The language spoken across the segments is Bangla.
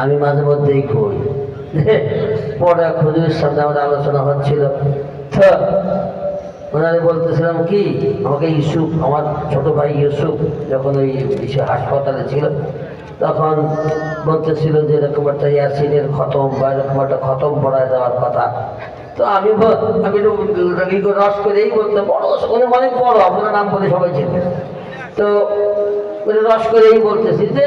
আমি মাঝে মধ্যেই কই। পরে খুদির সামনে আমার আলোচনা হচ্ছিল। তো ওনারে বলতেছিলাম কি, আমাকে ইউসুফ, আমার ছোট ভাই ইউসুফ যখন ওই হাসপাতালে ছিল, তখন বলতেছিল যে এরকম একটা ইয়াসিনের খতম বা এরকম একটা খতম পড়ায় দেওয়ার কথা। তো আমি আমি করে রস করেই বলতে বড় উনি অনেক বড়, আপনার নাম বলে সবাই চেনে। তো রস করেই বলতেছি যে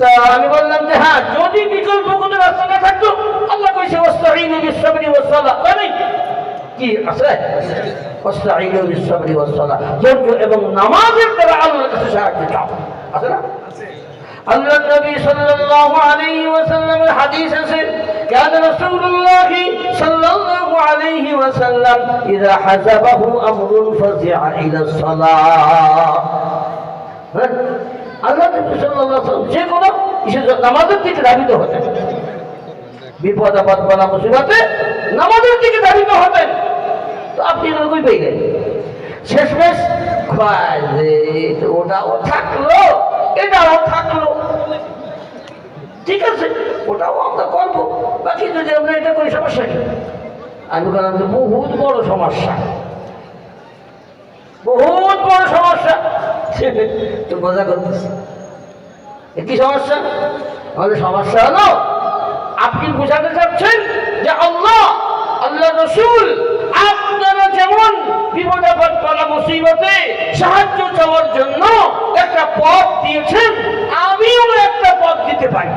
তা আমি বললাম যে হ্যাঁ যদি বিকল্প কোনো রাস্তা না থাকতো আল্লাহ কইছে ওয়াস্তাঈনু বিস-সাবরি ওয়াস-সালাহ তাই নাই? কি আছে ওয়াস্তাঈনু বিস-সাবরি ওয়াস-সালাহ ধৈর্য এবং নামাজের দ্বারা আল্লাহর কাছে সাহায্য চাও আছে না আল্লাহ নবী সাল্লাল্লাহু আলাইহি ওয়াসাল্লামের হাদিস আছে كان رسول الله صلى الله عليه وسلم إذا حزبه أمر فزع إلى الصلاة যে কোনো নামাজের দিকে ধাবিত হতেন বিপদ আপদ বলা মুসিবতে নামাজের দিকে ধাবিত হতেন তো আপনি কই পেয়ে গেলেন শেষমেশ কয় যে ওটাও থাকল, এটাও থাকল। ঠিক আছে, ওটাও আমরা করব। বাকি যদি আমরা এটা করি, সমস্যা কি? আমি বহুত বড় সমস্যা। বহুত বড় সমস্যা। তো মজা করতেছে। কি সমস্যা? আমাদের সমস্যা হলো, আপনি বুঝাতে চাচ্ছেন যে আল্লাহ আল্লাহ রসুল আপনারা যেমন বিপদাপদ করা মুসিবতে সাহায্য চাওয়ার জন্য একটা পথ দিয়েছেন, আমিও একটা পথ দিতে পারি।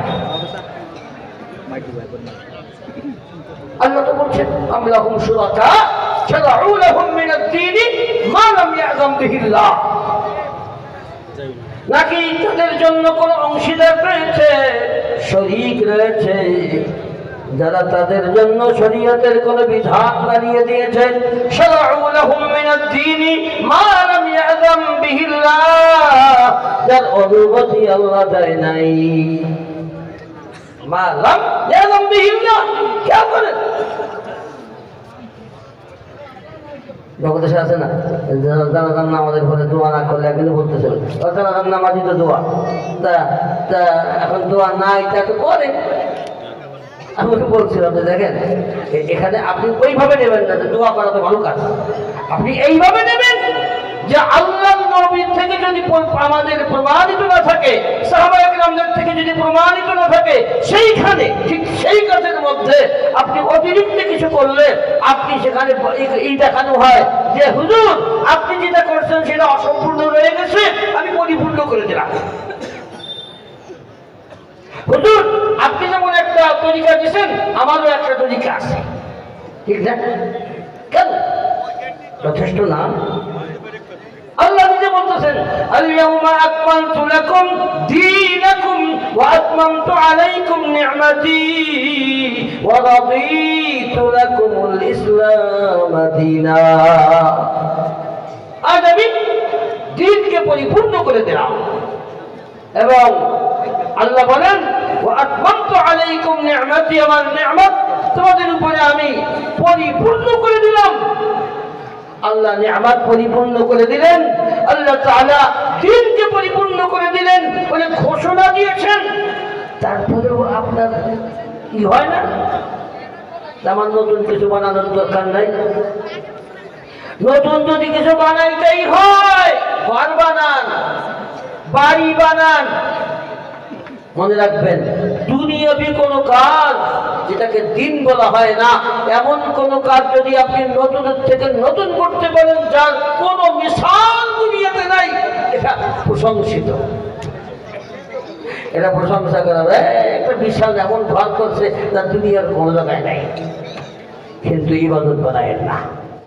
আল্লাহ তো বলছেন আমরা হুম সুরাতা ছাড়া মিনাদ দীনি মা লাম ইয়াযম বিহিল্লাহ নাকি তাদের জন্য কোনো অংশীদার রয়েছে? শরিক রয়েছে। যারা তাদের জন্য শরীয়তের কোন বিধান বানিয়ে দিয়েছেন যার অনুমতি আল্লাহ দেয় নাই। মালাম বিহিল্লা কে করেন। জগদেশে আছে না? দোয়া না করলে বলতেছিল তো দোয়া। তা এখন দোয়া নাই, তা তো করে। আমি বলছিলাম যে দেখেন এখানে আপনি ওইভাবে নেবেন না যে দোয়া করা তো ভালো কাজ। আপনি এইভাবে নেবেন যে আল্লাহ নবীর থেকে যদি আমাদের প্রমাণিত না থাকে সাহাবাহামদের থেকে যদি প্রমাণিত না থাকে সেইখানে, ঠিক সেই কাজের মধ্যে আপনি অতিরিক্ত কিছু করলে আপনি সেখানে এই- দেখানো হয় যে, হুজুর, আপনি যেটা করছেন সেটা অসম্পূর্ণ রয়ে গেছে, আমি পরিপূর্ণ করে দিলাম। হুজুর, আপনি যেমন একটা তরিকা দিয়েছেন আমারও একটা তরিকা আছে। ঠিক না? কেন? যথেষ্ট না? আল্লাহ নিজে বলতেছেন, আল-ইয়াউমা আকমালতু আতমামতু আলাইকুম নি'মাতি ওয়া রাদিতু লাকুমুল ইসলাম আজ আমি দিনকে পরিপূর্ণ করে দিলাম। এবং আল্লাহ বলেন আলাইকুম নি'মাতি আমার নি'মাত তোমাদের উপরে আমি পরিপূর্ণ করে দিলাম। আল্লাহ নি'মাত পরিপূর্ণ করে দিলেন। আল্লাহ তাআলা দিনকে পরিপূর্ণ করে দিলেন বলে ঘোষণা দিয়েছেন। তারপরেও আপনার কি হয় না? আমার নতুন কিছু বানানোর দরকার নাই। নতুন যদি কিছু বানাইতেই হয়, ঘর বানান, বাড়ি বানান, মনে রাখবেন দুনিয়াবি কোনো কাজ যেটাকে দিন বলা হয় না, এমন কোন কাজ যদি আপনি নতুনের থেকে নতুন করতে পারেন, যার কোনো মিশাল দুনিয়াতে নাই, এটা প্রশংসিত। এটা প্রশংসা করা একটা বিশাল এমন ঘর করছে তার দুনিয়ার কোনো জায়গায় নাই। কিন্তু ইবাদত বানায় না।